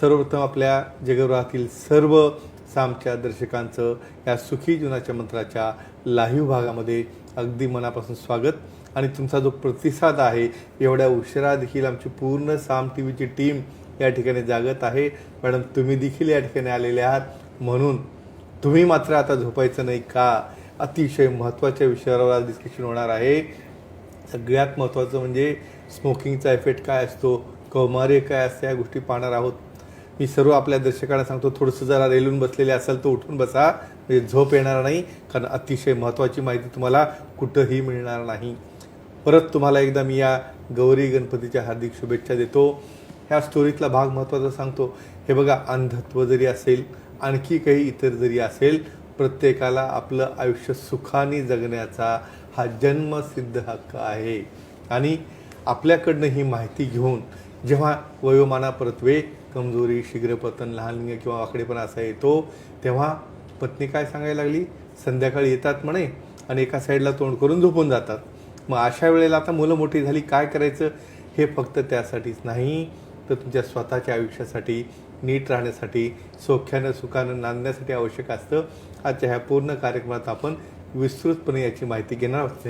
सर्वप्रथम आपल्या जगभरातील सर्व सामच्या दर्शकांचं या सुखी जीवनाच्या मंत्राच्या लाईव्ह भागामध्ये अगदी मनापासून स्वागत. आणि तुमचा जो प्रतिसाद आहे एवढ्या उशिरा देखील आमची पूर्ण साम टी व्हीची टीम या ठिकाणी जागत आहे. मॅडम तुम्ही देखील या ठिकाणी आलेले आहात. म्हणून तुम्ही मात्र आता झोपायचं नाही का? अतिशय महत्त्वाच्या विषयावर आज डिस्कशन होणार आहे. सगळ्यात महत्त्वाचं म्हणजे स्मोकिंगचा इफेक्ट काय असतो? कौमार्य काय असतं? या गोष्टी पाहणार आहोत. मी सर्व आपल्या दर्शकांना सांगतो थोडंसं जरा रेलून बसलेले असाल तर उठून बसा. म्हणजे झोप येणार नाही कारण अतिशय महत्त्वाची माहिती तुम्हाला कुठंही मिळणार नाही. परत तुम्हाला एकदा मी या गौरी गणपतीच्या हार्दिक शुभेच्छा देतो. ह्या स्टोरीतला भाग महत्त्वाचा सांगतो. हे बघा अंधत्व जरी असेल आणखी काही इतर जरी असेल प्रत्येकाला आपलं आयुष्य सुखाने जगण्याचा हा जन्मसिद्ध हक्क आहे. आणि आपल्याकडनं ही माहिती घेऊन जेव्हा वयोमानापरत्वे कमजोरी शीघ्रपतन लहान लिंग किंवा आकडेपणा असा येतो तेव्हा पत्नी काय सांगायला लागली? संध्याकाळी येतात म्हणे आणि एका साईडला तोंड करून झोपून जातात. मग अशा वेळेला आता मुलं मोठी झाली काय करायचं? हे फक्त त्यासाठीच नाही तर तुमच्या स्वतःच्या आयुष्यासाठी नीट राहण्यासाठी सौख्यानं सुखानं नांदण्यासाठी आवश्यक असतं. आजच्या ह्या पूर्ण कार्यक्रमात आपण विस्तृतपणे याची माहिती घेणार आहोत